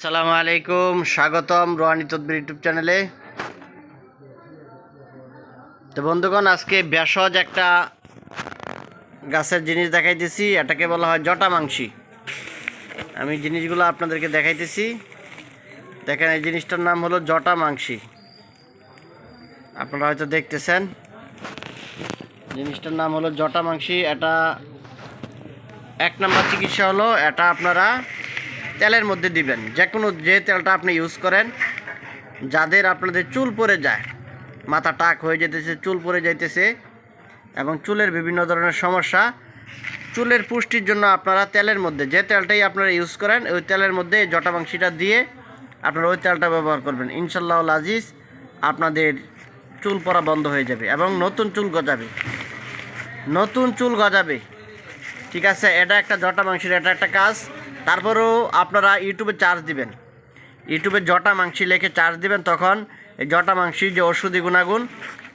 আসসালামু আলাইকুম, স্বাগতম রোহানি তদ্বির ইউটিউব চ্যানেলে। তো বন্ধুগণ, আজকে ভেষজ একটা গাছের জিনিস দেখাইতেছি, এটাকে বলা হয় জটা মাংসি। আমি জিনিসগুলো আপনাদেরকে দেখাইতেছি। দেখেন, এই জিনিসটার নাম হলো জটা মাংসি। আপনারা হয়তো দেখতেছেন, জিনিসটার নাম হলো জটা মাংসি। এটা এক নম্বর চিকিৎসা হলো, এটা আপনারা তেলের মধ্যে দিবেন। যে কোনো যে তেলটা আপনি ইউজ করেন, যাদের আপনাদের চুল পড়ে যায়, মাথা টাক হয়ে যেতেছে, চুল পড়ে যাইতেছে, এবং চুলের বিভিন্ন ধরনের সমস্যা, চুলের পুষ্টির জন্য আপনারা তেলের মধ্যে, যে তেলটাই আপনারা ইউজ করেন, ওই তেলের মধ্যে এই জটা মাংসিটা দিয়ে আপনারা ওই তেলটা ব্যবহার করবেন। ইনশাল্লাহ আজিজ, আপনাদের চুল পরা বন্ধ হয়ে যাবে এবং নতুন চুল গজাবে। নতুন চুল গজাবে। ঠিক আছে, এটা একটা জটা মাংসের, এটা একটা কাজ। তারপরেও আপনারা ইউটিউবে চার্জ দিবেন। ইউটিউবে জটা মাংসি লেখে চার্জ দিবেন, তখন এই জটা মাংসির যে ওষুধি গুণাগুণ,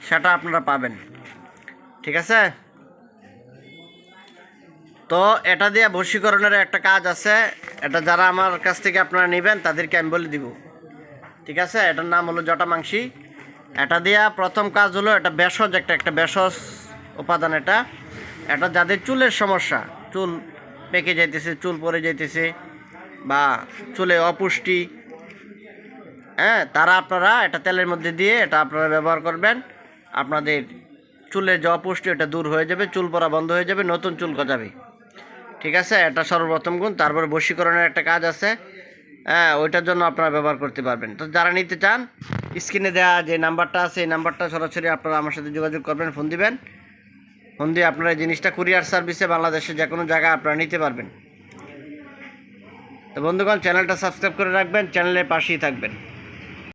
সেটা আপনারা পাবেন। ঠিক আছে? তো এটা দিয়ে বশীকরণের একটা কাজ আছে। এটা যারা আমার কাছ থেকে আপনারা নেবেন, তাদেরকে আমি বলে দিব। ঠিক আছে? এটার নাম হলো জটা মাংসি। এটা দিয়া প্রথম কাজ হলো, এটা ভেষজ, একটা একটা ভেষজ উপাদান এটা। এটা যাদের চুলের সমস্যা, চুল পেকে যাইতেছে, চুল পড়ে যাইতেছে বা চুলে অপুষ্টি হ্যাঁ তারা আপনারা এটা তেলের মধ্যে দিয়ে এটা আপনারা ব্যবহার করবেন। আপনাদের চুলের যে অপুষ্টি এটা দূর হয়ে যাবে, চুল পরা বন্ধ হয়ে যাবে, নতুন চুল গজাবে। ঠিক আছে? এটা সর্বপ্রথম গুণ। তারপর বশীকরণের একটা কাজ আছে। হ্যাঁ ওইটার জন্য আপনারা ব্যবহার করতে পারবেন। তো যারা নিতে চান, স্ক্রিনে দেওয়া যে নাম্বারটা আছে, এই নাম্বারটা সরাসরি আপনারা আমার সাথে যোগাযোগ করবেন, ফোন দিবেন। ফোন দিয়ে আপনারা জিনিসটা কুরিয়ার সার্ভিসে বাংলাদেশের যে কোনো জায়গায় আপনারা নিতে পারবেন। তো বন্ধুগণ, চ্যানেলটা সাবস্ক্রাইব করে রাখবেন, চ্যানেলের পাশেই থাকবেন।